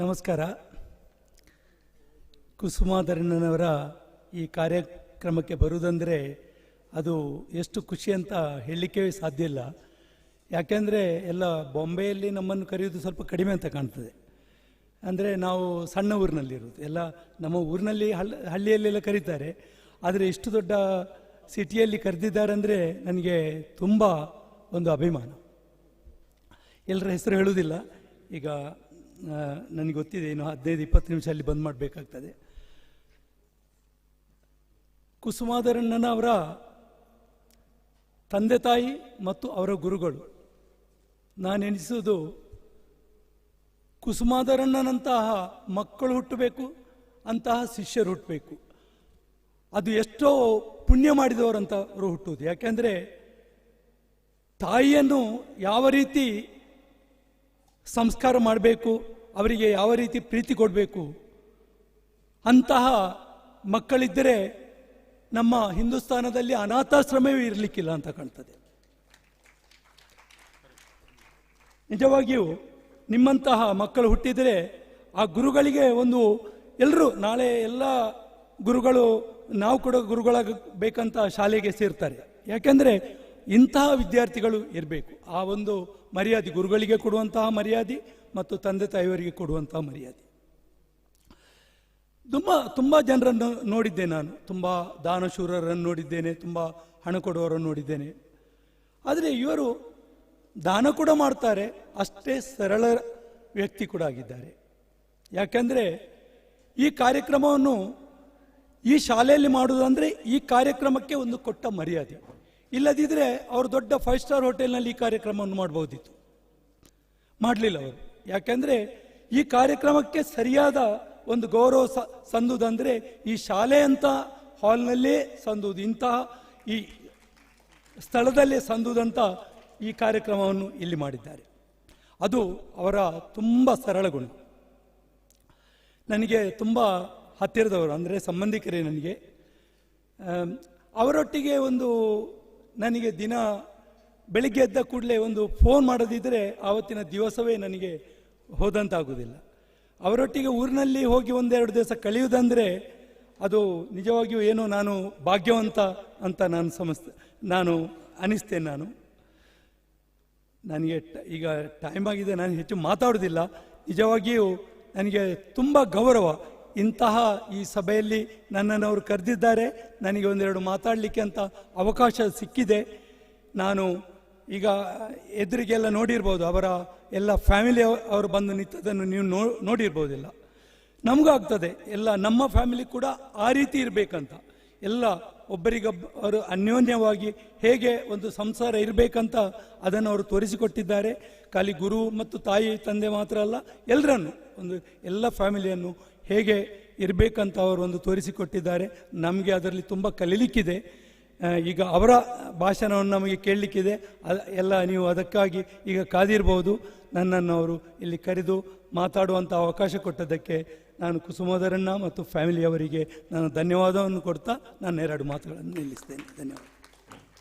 ನಮಸ್ಕಾರ. ಕುಸುಮಾಧರಣ್ಣನವರ ಈ ಕಾರ್ಯಕ್ರಮಕ್ಕೆ ಬರುವುದಂದರೆ ಅದು ಎಷ್ಟು ಖುಷಿ ಅಂತ ಹೇಳಲಿಕ್ಕೆ ಸಾಧ್ಯ ಇಲ್ಲ. ಯಾಕೆಂದರೆ ಎಲ್ಲ ಬಾಂಬೆಯಲ್ಲಿ ನಮ್ಮನ್ನು ಕರೆಯೋದು ಸ್ವಲ್ಪ ಕಡಿಮೆ ಅಂತ ಕಾಣ್ತದೆ. ಅಂದರೆ ನಾವು ಸಣ್ಣ ಊರಿನಲ್ಲಿರೋದು ಎಲ್ಲ ನಮ್ಮ ಊರಿನಲ್ಲಿ ಹಳ್ಳ ಹಳ್ಳಿಯಲ್ಲೆಲ್ಲ ಕರೀತಾರೆ. ಆದರೆ ಇಷ್ಟು ದೊಡ್ಡ ಸಿಟಿಯಲ್ಲಿ ಕರೆದಿದ್ದಾರೆ ಅಂದರೆ ನನಗೆ ತುಂಬ ಒಂದು ಅಭಿಮಾನ. ಎಲ್ಲರ ಹೆಸರು ಹೇಳುವುದಿಲ್ಲ. ಈಗ ನನಗೆ ಗೊತ್ತಿದೆ, ಇನ್ನು ಹದಿನೈದು, ಇಪ್ಪತ್ತು ನಿಮಿಷ ಅಲ್ಲಿ ಬಂದ್ ಮಾಡಬೇಕಾಗ್ತದೆ. ಕುಸುಮಾಧರಣ್ಣನ ಅವರ ತಂದೆ ತಾಯಿ ಮತ್ತು ಅವರ ಗುರುಗಳು. ನಾನು ಎನಿಸುವುದು ಕುಸುಮಾಧರಣ್ಣನಂತಹ ಮಕ್ಕಳು ಹುಟ್ಟಬೇಕು, ಅಂತಹ ಶಿಷ್ಯರು ಹುಟ್ಟಬೇಕು. ಅದು ಎಷ್ಟೋ ಪುಣ್ಯ ಮಾಡಿದವರಂತ ಅವರು ಹುಟ್ಟುವುದು. ಯಾಕೆಂದರೆ ತಾಯಿಯನ್ನು ಯಾವ ರೀತಿ ಸಂಸ್ಕಾರ ಮಾಡಬೇಕು, ಅವರಿಗೆ ಯಾವ ರೀತಿ ಪ್ರೀತಿ ಕೊಡಬೇಕು? ಅಂತಹ ಮಕ್ಕಳಿದ್ದರೆ ನಮ್ಮ ಹಿಂದೂಸ್ತಾನದಲ್ಲಿ ಅನಾಥಾಶ್ರಮವೇ ಇರಲಿಕ್ಕಿಲ್ಲ ಅಂತ ಕಾಣ್ತದೆ. ನಿಜವಾಗಿಯೂ ನಿಮ್ಮಂತಹ ಮಕ್ಕಳು ಹುಟ್ಟಿದರೆ ಆ ಗುರುಗಳಿಗೆ ಒಂದು ಎಲ್ಲರೂ ನಾಳೆ ಎಲ್ಲ ಗುರುಗಳು, ನಾವು ಕೂಡ ಗುರುಗಳಾಗಬೇಕಂತ ಶಾಲೆಗೆ ಸೇರ್ತಾರೆ. ಯಾಕೆಂದರೆ ಇಂತಹ ವಿದ್ಯಾರ್ಥಿಗಳು ಇರಬೇಕು. ಆ ಒಂದು ಮರ್ಯಾದೆ, ಗುರುಗಳಿಗೆ ಕೊಡುವಂತಹ ಮರ್ಯಾದೆ ಮತ್ತು ತಂದೆ ತಾಯಿಯವರಿಗೆ ಕೊಡುವಂತಹ ಮರ್ಯಾದೆ. ತುಂಬ ತುಂಬ ಜನರನ್ನು ನೋಡಿದ್ದೆ ನಾನು. ತುಂಬ ದಾನಶೂರರನ್ನು ನೋಡಿದ್ದೇನೆ, ತುಂಬ ಹಣ ಕೊಡುವವರನ್ನು ನೋಡಿದ್ದೇನೆ. ಆದರೆ ಇವರು ದಾನ ಕೂಡ ಮಾಡ್ತಾರೆ, ಅಷ್ಟೇ ಸರಳ ವ್ಯಕ್ತಿ ಕೂಡ ಆಗಿದ್ದಾರೆ. ಯಾಕೆಂದರೆ ಈ ಕಾರ್ಯಕ್ರಮವನ್ನು ಈ ಶಾಲೆಯಲ್ಲಿ ಮಾಡುವುದಂದರೆ ಈ ಕಾರ್ಯಕ್ರಮಕ್ಕೆ ಒಂದು ಕೊಟ್ಟ ಮರ್ಯಾದೆ. ಇಲ್ಲದಿದ್ದರೆ ಅವರು ದೊಡ್ಡ ಫೈವ್ ಸ್ಟಾರ್ ಹೋಟೆಲ್ನಲ್ಲಿ ಈ ಕಾರ್ಯಕ್ರಮವನ್ನು ಮಾಡ್ಬೋದಿತ್ತು ಮಾಡಲಿಲ್ಲ ಅವರು. ಯಾಕೆಂದರೆ ಈ ಕಾರ್ಯಕ್ರಮಕ್ಕೆ ಸರಿಯಾದ ಒಂದು ಗೌರವ ಸ ಸಂದುದಂದರೆ ಈ ಶಾಲೆ ಅಂತ ಹಾಲ್ನಲ್ಲೇ ಸಂದುದು ಇಂತಹ ಈ ಸ್ಥಳದಲ್ಲೇ ಸಂದುದಂತ ಈ ಕಾರ್ಯಕ್ರಮವನ್ನು ಇಲ್ಲಿ ಮಾಡಿದ್ದಾರೆ. ಅದು ಅವರ ತುಂಬ ಸರಳ ಗುಣ. ನನಗೆ ತುಂಬ ಹತ್ತಿರದವರು, ಅಂದರೆ ಸಂಬಂಧಿಕರೇ ನನಗೆ ಅವರೊಟ್ಟಿಗೆ ಒಂದು ನನಗೆ ದಿನ ಬೆಳಿಗ್ಗೆ ಎದ್ದ ಕೂಡಲೇ ಒಂದು ಫೋನ್ ಮಾಡದಿದ್ದರೆ ಆವತ್ತಿನ ದಿವಸವೇ ನನಗೆ ಹೋದಂತಾಗುವುದಿಲ್ಲ. ಅವರೊಟ್ಟಿಗೆ ಊರಿನಲ್ಲಿ ಹೋಗಿ ಒಂದೆರಡು ದಿವಸ ಕಳೆಯುವುದಂದರೆ ಅದು ನಿಜವಾಗಿಯೂ ಏನೋ ನಾನು ಭಾಗ್ಯವಂತ ಅಂತ ನಾನು ಸಮಸ್ ನಾನು ಅನಿಸ್ತೇನೆ ನಾನು. ನನಗೆ ಈಗ ಟೈಮ್ ಆಗಿದೆ, ನಾನು ಹೆಚ್ಚು ಮಾತಾಡೋದಿಲ್ಲ ನಿಜವಾಗಿಯೂ ನನಗೆ ತುಂಬ ಗೌರವ. ಇಂತಹ ಈ ಸಭೆಯಲ್ಲಿ ನನ್ನನ್ನು ಅವರು ಕರೆದಿದ್ದಾರೆ. ನನಗೆ ಒಂದೆರಡು ಮಾತಾಡಲಿಕ್ಕೆ ಅಂತ ಅವಕಾಶ ಸಿಕ್ಕಿದೆ. ನಾನು ಈಗ ಎದುರಿಗೆಲ್ಲ ನೋಡಿರ್ಬೋದು. ಅವರ ಎಲ್ಲ ಫ್ಯಾಮಿಲಿ ಅವರು ಬಂದು ನಿಂತದನ್ನು ನೀವು ನೋ, ನೋಡಿರ್ಬೋದಿಲ್ಲ. ನಮಗೂ ಆಗ್ತದೆ. ಎಲ್ಲ ನಮ್ಮ ಫ್ಯಾಮಿಲಿ ಕೂಡ ಆ ರೀತಿ ಇರಬೇಕಂತ. ಎಲ್ಲ ಒಬ್ಬರಿಗೊಬ್ಬರು ಅನ್ಯೋನ್ಯವಾಗಿ ಹೇಗೆ ಒಂದು ಸಂಸಾರ ಇರಬೇಕಂತ ಅದನ್ನು ಅವರು ತೋರಿಸಿಕೊಟ್ಟಿದ್ದಾರೆ. ಖಾಲಿ ಗುರು ಮತ್ತು ತಾಯಿ, ತಂದೆ ಮಾತ್ರ ಅಲ್ಲ ಎಲ್ಲರನ್ನು ಒಂದು ಎಲ್ಲ ಫ್ಯಾಮಿಲಿಯನ್ನು ಹೇಗೆ ಇರಬೇಕಂತ ಅವರು ಒಂದು ತೋರಿಸಿಕೊಟ್ಟಿದ್ದಾರೆ. ನಮಗೆ ಅದರಲ್ಲಿ ತುಂಬ ಕಲೀಲಿಕ್ಕಿದೆ. ಈಗ ಅವರ ಭಾಷಣವನ್ನು ನಮಗೆ ಕೇಳಲಿಕ್ಕಿದೆ. ಎಲ್ಲ ನೀವು ಅದಕ್ಕಾಗಿ ಈಗ ಕಾದಿರ್ಬೋದು. ನನ್ನನ್ನು ಅವರು ಇಲ್ಲಿ ಕರೆದು ಮಾತಾಡುವಂಥ ಅವಕಾಶ ಕೊಟ್ಟದ್ದಕ್ಕೆ ನಾನು ಕುಸುಮೋದರನ್ನ ಮತ್ತು ಫ್ಯಾಮಿಲಿಯವರಿಗೆ ನಾನು ಧನ್ಯವಾದವನ್ನು ಕೊಡ್ತಾ ನಾನು ಎರಡು ಮಾತುಗಳನ್ನು ನಿಲ್ಲಿಸ್ತೇನೆ. ಧನ್ಯವಾದ.